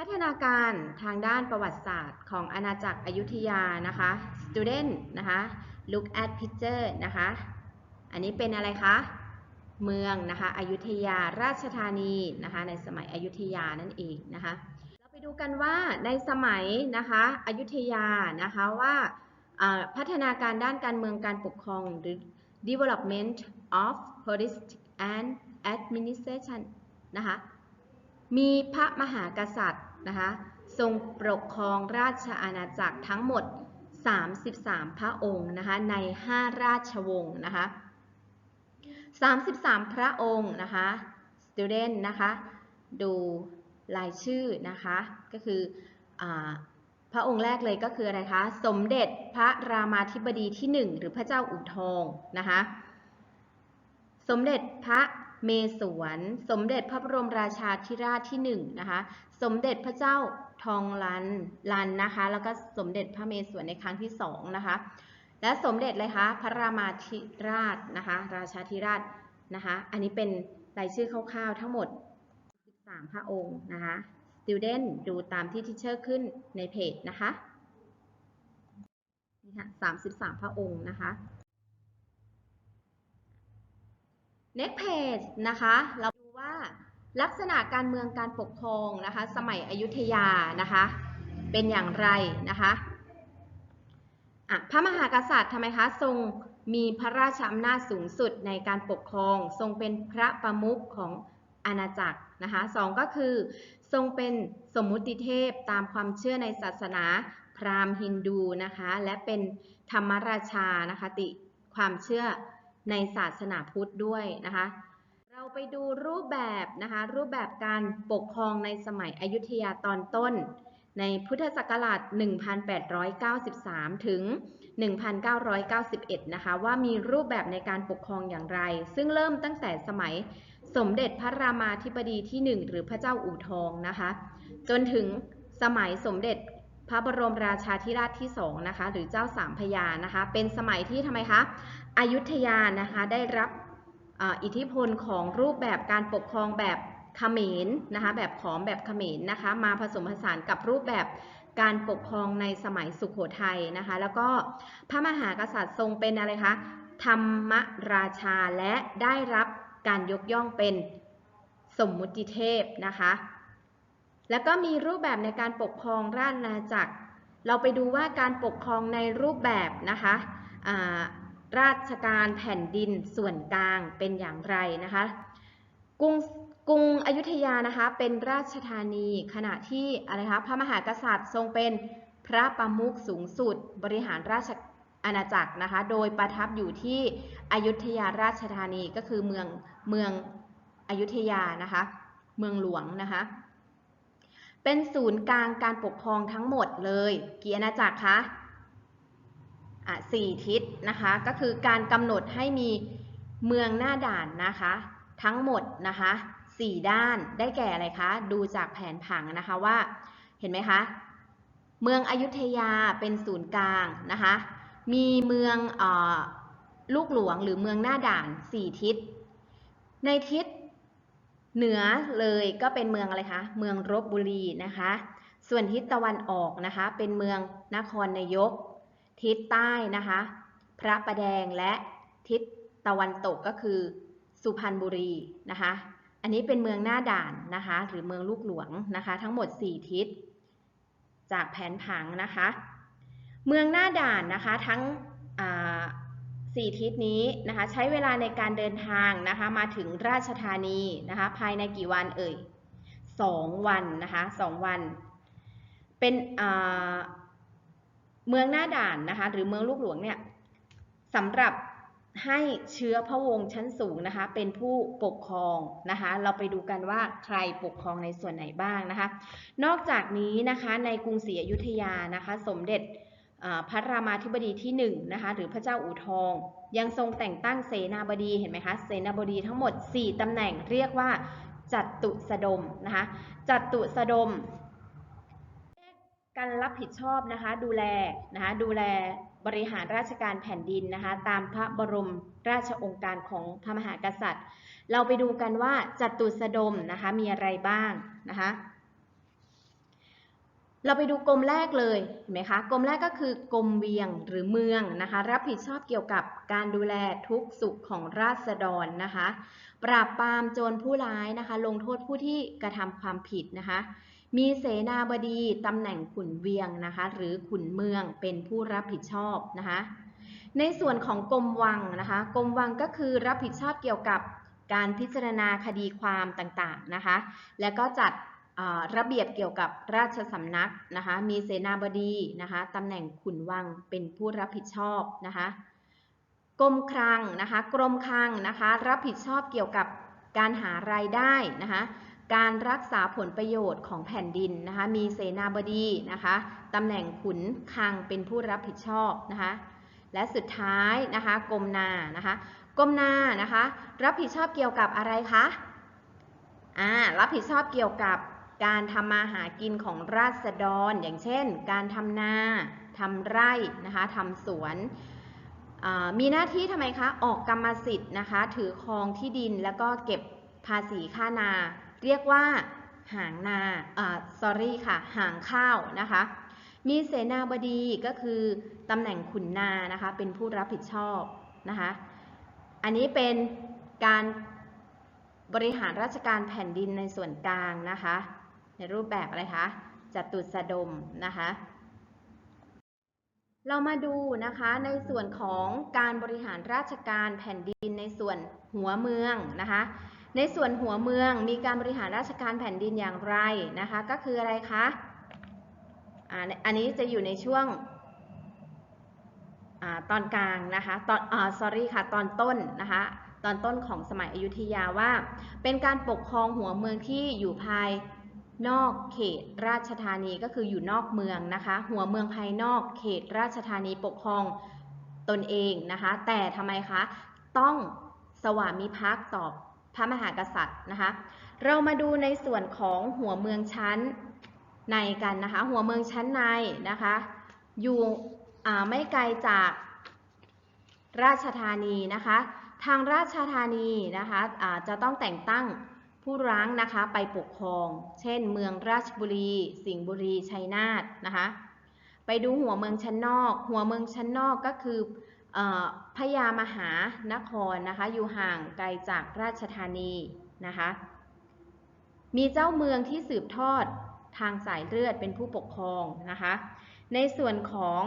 พัฒนาการทางด้านประวัติศาสตร์ของอาณาจักรอยุธยานะคะ student นะคะ look at picture นะคะ อันนี้เป็นอะไรคะ เมืองนะคะอยุธยาราชธานีนะคะในสมัยอยุธยานั่นเองนะคะ เราไปดูกันว่าในสมัยนะคะอยุธยานะคะว่าพัฒนาการด้านการเมืองการปกครองหรือ development of politics and administration นะคะมีพระมหากษัตริย์ นะคะทรงปกครองราชอาณาจักรทั้งหมด 33 พระองค์นะคะใน 5 ราชวงศ์นะคะ33 พระองค์นะคะ student นะคะดูรายชื่อนะคะก็คืออพระองค์แรกเลยก็คืออะไรคะสมเด็จพระรามาธิบดีที่ 1 หรือพระเจ้าอู่ทองนะคะสมเด็จพระเมศวรสมเด็จพระบรมราชาธิราชที่หนึ่งนะคะ สมเด็จพระเจ้าทองลันลันนะคะ แล้วก็สมเด็จพระเมศวรในครั้งที่สองนะคะ และสมเด็จเลยคะพระรามาธิราชนะคะ ราชาธิราชนะคะ อันนี้เป็นรายชื่อคร่าวๆทั้งหมด 13 พระองค์นะคะ student ดูตามที่ทิเชอร์ขึ้นในเพจนะคะนี่ค่ะ33 พระองค์นะคะ next page นะคะ เราดูว่า ลักษณะการเมืองการปกครองนะคะ สมัยอยุธยานะคะ เป็นอย่างไรนะคะะพระมหากษัตริย์ทำไมคะทรงมีพระราชอำนาจสูงสุดในการปกครอง ทรงเป็นพระประมุขของอาณาจักรนะคะสองก็คือ ทรงเป็นสมมุติเทพตามความเชื่อในศาสนาพราหมณ์ฮินดูนะคะ และเป็นธรรมราชานะคะติความเชื่อในศาสนาพุทธด้วยนะคะ เราไปดูรูปแบบนะคะ รูปแบบการปกครองในสมัยอยุธยาตอนต้น ในพุทธศักราช 1893 ถึง 1991 นะคะ ว่ามีรูปแบบในการปกครองอย่างไร ซึ่งเริ่มตั้งแต่สมัยสมเด็จพระรามาธิบดีที่ 1 หรือพระเจ้าอู่ทองนะคะ จนถึงสมัยสมเด็จพระบรมราชาธิราชที่2นะคะ หรือเจ้าสามพระยานะคะ เป็นสมัยที่ทำไมคะอยุธยานะคะได้รับ อิทธิพลของรูปแบบการปกครองแบบเขมรนะคะแบบขอมแบบเขมรนะคะมาผสมผสานกับรูปแบบการปกครองในสมัยสุขโขทัยนะคะ แล้วก็พระมหากษัตริย์ทรงเป็นอะไรคะธรรมราชาและได้รับการยกย่องเป็นสมมุติเทพนะคะ แล้วก็มีรูปแบบในการปกครองราชอาณาจักร เราไปดูว่าการปกครองในรูปแบบนะคะ ราชการแผ่นดินส่วนกลางเป็นอย่างไรนะคะ กรุงกรุงอยุธยานะคะเป็นราชธานีขณะที่อะไรคะพระมหากษัตริย์ทรงเป็นพระประมุขสูงสุดบริหารราชอาณาจักรนะคะ โดยประทับอยู่ที่อยุธยาราชธานีก็คือเมืองเมืองอยุธยานะคะ เมืองหลวงนะคะ เป็นศูนย์กลางการปกครองทั้งหมดเลย กี่อาณาจักรคะอะ สี่ทิศนะคะ ก็คือการกำหนดให้มีเมืองหน้าด่านนะคะ ทั้งหมดนะคะสี่ด้านได้แก่อะไรคะ ดูจากแผนผังนะคะว่าเห็นไหมคะ เมืองอยุธยาเป็นศูนย์กลางนะคะ มีเมืองออลูกหลวงหรือเมืองหน้าด่านสี่ทิศ ในทิศเหนือเลยก็เป็นเมืองอะไรคะ เมืองรบบุรีนะคะ ส่วนทิศตะวันออกนะคะ เป็นเมืองนครนายก ทิศใต้นะคะ พระประแดงและทิศตะวันตกก็คือสุพรรณบุรีนะคะ อันนี้เป็นเมืองหน้าด่านนะคะ หรือเมืองลูกหลวงนะคะ ทั้งหมด 4 ทิศ จากแผนผังนะคะ เมืองหน้าด่านนะคะทั้งสี่ทิศนี้นะคะ ใช้เวลาในการเดินทางนะคะ มาถึงราชธานีนะคะ ภายในกี่วันเอ่ยสองวันนะคะสองวัน เป็นอ่า เมืองหน้าด่านนะคะ หรือเมืองลูกหลวงเนี่ยสำหรับให้เชื้อพระวงศ์ชั้นสูงนะคะ เป็นผู้ปกครองนะคะ เราไปดูกันว่าใครปกครองในส่วนไหนบ้างนะคะ นอกจากนี้นะคะในกรุงศรีอยุธยานะคะ สมเด็จพระรามาธิบดีที่1นนะคะหรือพระเจ้าอู่ทอง ยังทรงแต่งตั้งเสนาบดีเห็นไหมคะเสนาบดีทั้งหมด 4ตำแหน่งเรียกว่าจัตุสดมนะคะจัตุสดม การรับผิดชอบนะคะดูแลนะคะดูแลบริหารราชการแผ่นดินนะคะตามพระบรมราชองค์การของพระมหากษัตริย์ เราไปดูกันว่าจัตุสดมนะคะมีอะไรบ้างนะคะเราไปดูกรมแรกเลยเห็นไหมคะกรมแรกก็คือกรมเวียงหรือเมืองนะคะรับผิดชอบเกี่ยวกับการดูแลทุกสุขของราษฎรนะคะ ปราบปรามโจรผู้ร้ายนะคะ ลงโทษผู้ที่กระทำความผิดนะคะ มีเสนาบดีตำแหน่งขุนเวียงนะคะ หรือขุนเมืองเป็นผู้รับผิดชอบนะคะ ในส่วนของกรมวังนะคะกรมวังก็คือรับผิดชอบเกี่ยวกับการพิจารณาคดีความต่างๆนะคะ และก็จัดระเบียบเกี่ยวกับราชสำนักนะคะ มีเสนาบดีนะคะตำแหน่งขุนวังเป็นผู้รับผิดชอบนะคะ กรมคลังนะคะ กรมคลังนะคะ รับผิดชอบเกี่ยวกับการหารายได้นะคะ การรักษาผลประโยชน์ของแผ่นดินนะคะ มีเสนาบดีนะคะตำแหน่งขุนคลังเป็นผู้รับผิดชอบนะคะ และสุดท้ายนะคะกรมนานะคะกรมนานะคะ รับผิดชอบเกี่ยวกับอะไรคะอ่ารับผิดชอบเกี่ยวกับการทำมาหากินของราษฎร อย่างเช่น การทำนาทำไร่นะคะทำสวนมีหน้าที่ทำไมคะ ออกกรรมสิทธิ์นะคะ ถือครองที่ดินแล้วก็เก็บภาษีค่านา เรียกว่าหางนาอ่า sorry ค่ะ หางข้าวนะคะ มีเสนาบดีก็คือตำแหน่งขุนนานะคะ เป็นผู้รับผิดชอบนะคะ อันนี้เป็นการบริหารราชการแผ่นดินในส่วนกลางนะคะ ในรูปแบบอะไรคะจตุสดมนะคะ เรามาดูนะคะในส่วนของการบริหารราชการแผ่นดินในส่วนหัวเมืองนะคะ ในส่วนหัวเมืองมีการบริหารราชการแผ่นดินอย่างไรนะคะ ก็คืออะไรคะอันนี้จะอยู่ในช่วงอตอนกลางนะคะ ตอนอ่า sorry ค่ะ ตอนต้นนะคะ ตอนต้นของสมัยอยุธยาว่า เป็นการปกครองหัวเมืองที่อยู่ภายนอกเขตราชธานีก็คืออยู่นอกเมืองนะคะ หัวเมืองภายนอกเขตราชธานีปกครองตนเองนะคะ แต่ทำไมคะ ต้องสวามิภักดิ์ต่อ พระมหากษัตริย์นะคะ เรามาดูในส่วนของหัวเมืองชั้นในกันนะคะ หัวเมืองชั้นในนะคะ อยู่ไม่ไกลจากราชธานีนะคะ ทางราชธานีนะคะอ่าจะต้องแต่งตั้งผู้ร้างนะคะไปปกครอง เช่น เมืองราชบุรี สิงห์บุรี ชัยนาทนะคะ ไปดูหัวเมืองชั้นนอก หัวเมืองชั้นนอกก็คือ พญามหานครนะคะอยู่ห่างไกลจากราชธานีนะคะมีเจ้าเมืองที่สืบทอดทางสายเลือดเป็นผู้ปกครองนะคะในส่วนของ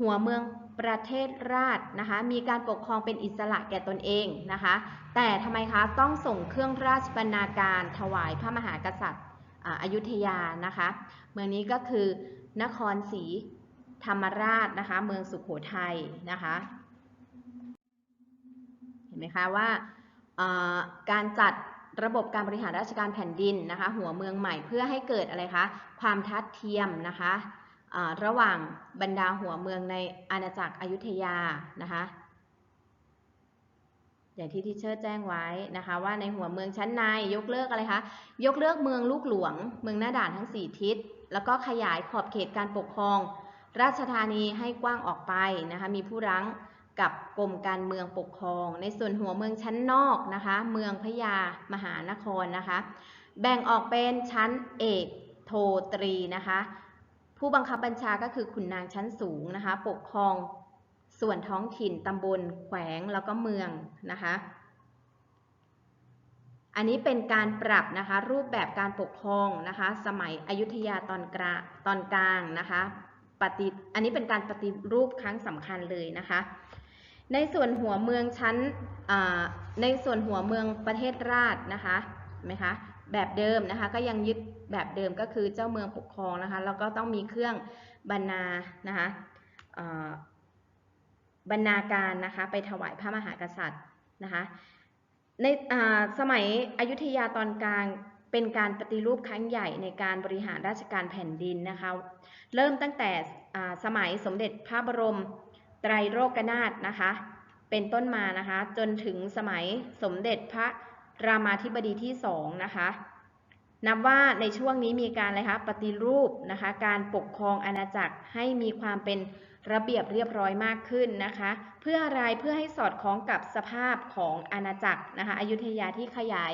หัวเมืองประเทศราชนะคะมีการปกครองเป็นอิสระแก่ตนเองนะคะแต่ทำไมคะต้องส่งเครื่องราชบรรณาการถวายพระมหากษัตริย์อายุธยานะคะเมืองนี้ก็คือนครศรีธรรมราชนะคะเมืองสุขโขทัยนะคะ ไหมคะว่าการจัดระบบการบริหารราชการแผ่นดินนะคะหัวเมืองใหม่เพื่อให้เกิดอะไรคะความทัดเทียมนะคะระหว่างบรรดาหัวเมืองในอาณาจักรอยุธยานะคะอย่างที่ที่เชิดแจ้งไว้นะคะว่าในหัวเมืองชั้นในยกเลิกอะไรคะยกเลิกเมืองลูกหลวง เมืองหน้าด่านทั้ง 4 ทิศ แล้วก็ขยายขอบเขตการปกครอง ราชธานีให้กว้างออกไปนะคะมีผู้รั้ง กับกรมการเมืองปกครอง ในส่วนหัวเมืองชั้นนอกนะคะ เมืองพญามหานครนะคะ แบ่งออกเป็นชั้นเอกโทตรีนะคะ ผู้บังคับบัญชาก็คือขุนนางชั้นสูงนะคะ ปกครองส่วนท้องถิ่นตำบลแขวงแล้วก็เมืองนะคะ อันนี้เป็นการปรับนะคะ รูปแบบการปกครองนะคะ สมัยอยุธยาตอนกลางตอนกลางนะคะปฏิอันนี้เป็นการปฏิรูปครั้งสำคัญเลยนะคะ ในส่วนหัวเมืองชั้นในส่วนหัวเมืองประเทศราชนะคะเห็นไหมคะแบบเดิมนะคะก็ยังยึดแบบเดิมก็คือเจ้าเมืองปกครองนะคะแล้วก็ต้องมีเครื่องบรรณานะคะบรรณาการนะคะไปถวายพระมหากษัตริย์นะคะในสมัยอยุธยาตอนกลางเป็นการปฏิรูปครั้งใหญ่ในการบริหารราชการแผ่นดินนะคะเริ่มตั้งแต่สมัยสมเด็จพระบรม ไตรโลกนาถนะคะ เป็นต้นมานะคะ จนถึงสมัยสมเด็จพระรามาธิบดีที่สองนะคะ นับว่าในช่วงนี้มีการอะไรคะปฏิรูปนะคะ การปกครองอาณาจักรให้มีความเป็นระเบียบเรียบร้อยมากขึ้นนะคะ เพื่ออะไรเพื่อให้สอดคล้องกับสภาพของอาณาจักรนะคะอยุธยาที่ขยาย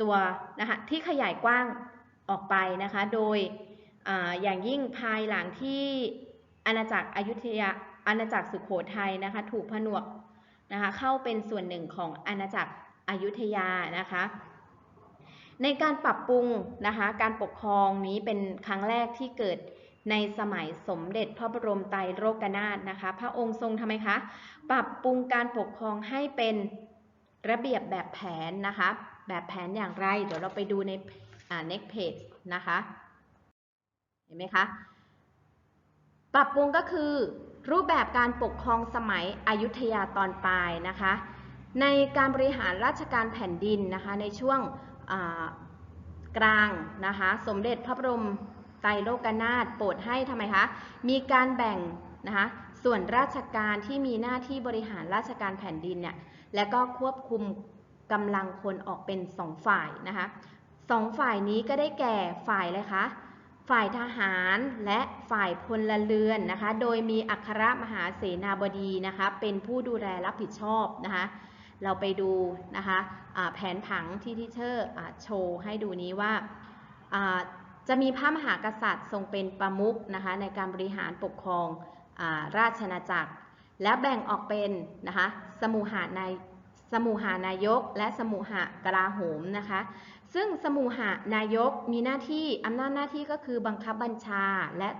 ตัวนะคะที่ขยายกว้างออกไปนะคะ โดยออย่างยิ่งภายหลังที่อาณาจักรอยุธยา อาณาจักรสุโขทัยนะคะ ถูกผนวกนะคะเข้าเป็นส่วนหนึ่งของอาณาจักรอยุธยานะคะ ในการปรับปรุงนะคะ การปกครองนี้เป็นครั้งแรกที่เกิดในสมัยสมเด็จพระบรมไตรโลกนาถนะคะ พระองค์ทรงทำไมคะ ปรับปรุงการปกครองให้เป็นระเบียบแบบแผนนะคะ แบบแผนอย่างไร เดี๋ยวเราไปดูใน next page นะคะ เห็นไหมคะ ปรับปรุงก็คือ รูปแบบการปกครองสมัยอยุธยาตอนปลายนะคะ ในการบริหารราชการแผ่นดินนะคะในช่วงกลางนะคะสมเด็จพระบรมไตรโลกนาถโปรดให้ทำไมคะมีการแบ่งนะคะส่วนราชการที่มีหน้าที่บริหารราชการแผ่นดินเนี่ยและก็ควบคุมกำลังคนออกเป็นสองฝ่ายนะคะสองฝ่ายนี้ก็ได้แก่ฝ่ายเลยคะ ฝ่ายทหารและฝ่ายพลเรือนนะคะ โดยมีอัครมหาเสนาบดีนะคะ เป็นผู้ดูแลรับผิดชอบนะคะ เราไปดูนะคะอ่าแผนผังที่ที่เชอร์อโชว์ให้ดูนี้ว่าจะมีพระมหากษัตริย์ทรงเป็นประมุขนะคะในการบริหารปกครองอราชอาณาจักร และแบ่งออกเป็นนะคะสมุหานายสมุหานายก และสมุหกลาโหมนะคะ ซึ่งสมุหานายกมีหน้าที่อำนาจหน้าที่ก็คือบังคับบัญชาและ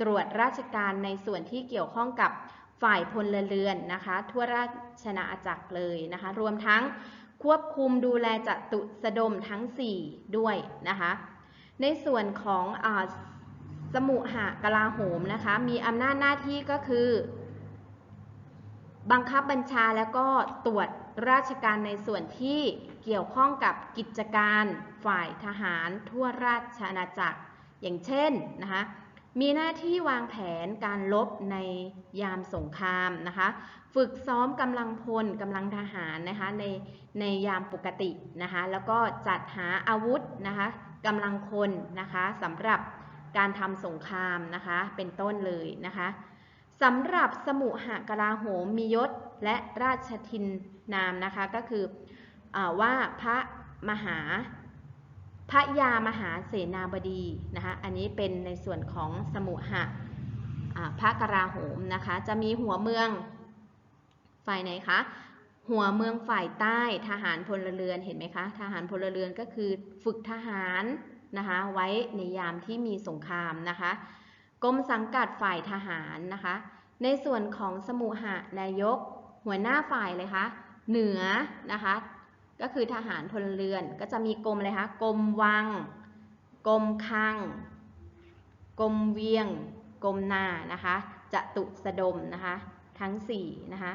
ตรวจราชการในส่วนที่เกี่ยวข้องกับฝ่ายพลเรือนนะคะ ทั่วราชนาอาจักรเลยนะคะ รวมทั้งควบคุมดูแลจัตุสดมทั้ง 4 ด้วยนะคะ ในส่วนของอสมุหกลาโหมนะคะ มีอำนาจหน้าที่ก็คือ บังคับบัญชาแล้วก็ตรวจราชการในส่วนที่ เกี่ยวข้องกับกิจการฝ่ายทหารทั่วราชอาณาจักร อย่างเช่นนะคะมีหน้าที่วางแผนการลบในยามสงครามนะคะ ฝึกซ้อมกำลังพลกำลังทหารนะคะในในยามปกตินะคะ แล้วก็จัดหาอาวุธนะคะกำลังคนนะคะสำหรับการทำสงครามนะคะ เป็นต้นเลยนะคะสำหรับสมุหกลาโหมมียศและราชทินนามนะคะ ก็คือ ว่าพระมหาพระยามหาเสนาบดีนะคะอันนี้เป็นในส่วนของสมุหะพระกราโหมนะคะจะมีหัวเมืองฝ่ายไหนคะหัวเมืองฝ่ายใต้ทหารพลเรือนเห็นไหมคะทหารพลเรือนก็คือฝึกทหารนะคะไว้ในยามที่มีสงครามนะคะกรมสังกัดฝ่ายทหารนะคะในส่วนของสมุหะนายกหัวหน้าฝ่ายเลยคะเหนือนะคะ ก็คือทหารพลเรือนก็จะมีกรมอะไรคะกรมวังกรมคังกรมเวียงกรมนานะคะจตุสดมนะคะทั้ง4นะคะ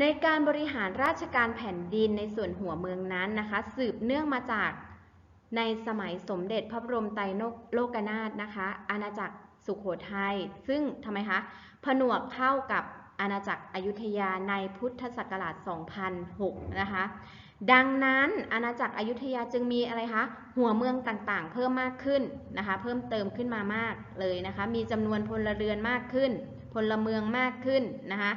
ในการบริหารราชการแผ่นดินในส่วนหัวเมืองนั้นนะคะ สืบเนื่องมาจากในสมัยสมเด็จพระบรมไตรโลกนาถนะคะ อาณาจักรสุขโขทัยซึ่งทำไมคะผนวกเข้ากับ อาณาจักรอยุธยาในพุทธศักราช 2006 นะคะ ดังนั้นอาณาจักรอยุธยาจึงมีอะไรคะ หัวเมืองต่างๆ เพิ่มมากขึ้นนะคะ เพิ่มเติมขึ้นมามากเลยนะคะ มีจำนวนพลเรือนมากขึ้น พลเมืองมากขึ้นนะคะ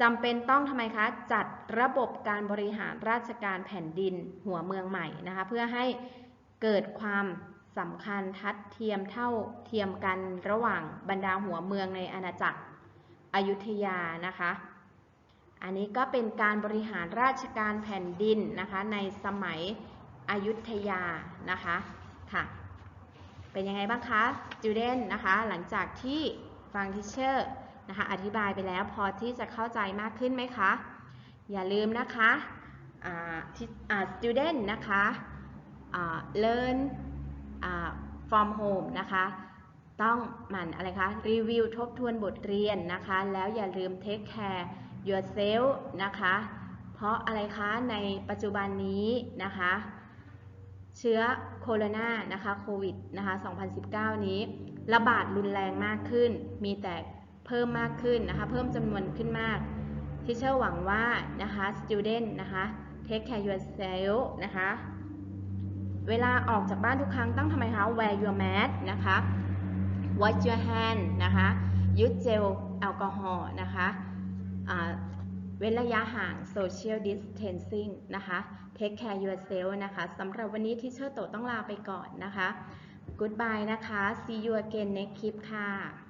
จำเป็นต้องทำไมคะ จัดระบบการบริหารราชการแผ่นดินหัวเมืองใหม่นะคะ เพื่อให้เกิดความสำคัญทัดเทียมเท่าเทียมกันระหว่างบรรดาหัวเมืองในอาณาจักร อยุธยานะคะ อันนี้ก็เป็นการบริหารราชการแผ่นดินนะคะในสมัยอยุธยานะคะค่ะ เป็นยังไงบ้างคะ student นะคะหลังจากที่ฟังทิเชอร์นะคะอธิบายไปแล้วพอที่จะเข้าใจมากขึ้นไหมคะ อย่าลืมนะคะอ่าที่อ่า student นะคะอ่า learn อ่า from home นะคะ ต้องหมั่นอะไรคะรีวิวทบทวนบทเรียนนะคะ แล้วอย่าลืม take care yourself นะคะ เพราะอะไรคะในปัจจุบันนี้นะคะ เชื้อโคโรนานะคะโควิดนะคะ 2019 นี้ ระบาดรุนแรงมากขึ้น มีแต่เพิ่มมากขึ้นนะคะ เพิ่มจำนวนขึ้นมากที่เชื่อหวังว่านะคะ student นะคะ take care yourself นะคะ เวลาออกจากบ้านทุกครั้งต้องทำไมคะ wear your mask นะคะ wash your hand นะคะ use gel แอลกอฮอล์นะคะเว้นระยะห่าง social distancing นะคะ take care yourself นะคะสำหรับวันนี้ที่เชอร์โตต้องลาไปก่อนนะคะ goodbye นะคะ see you again next clip ค่ะ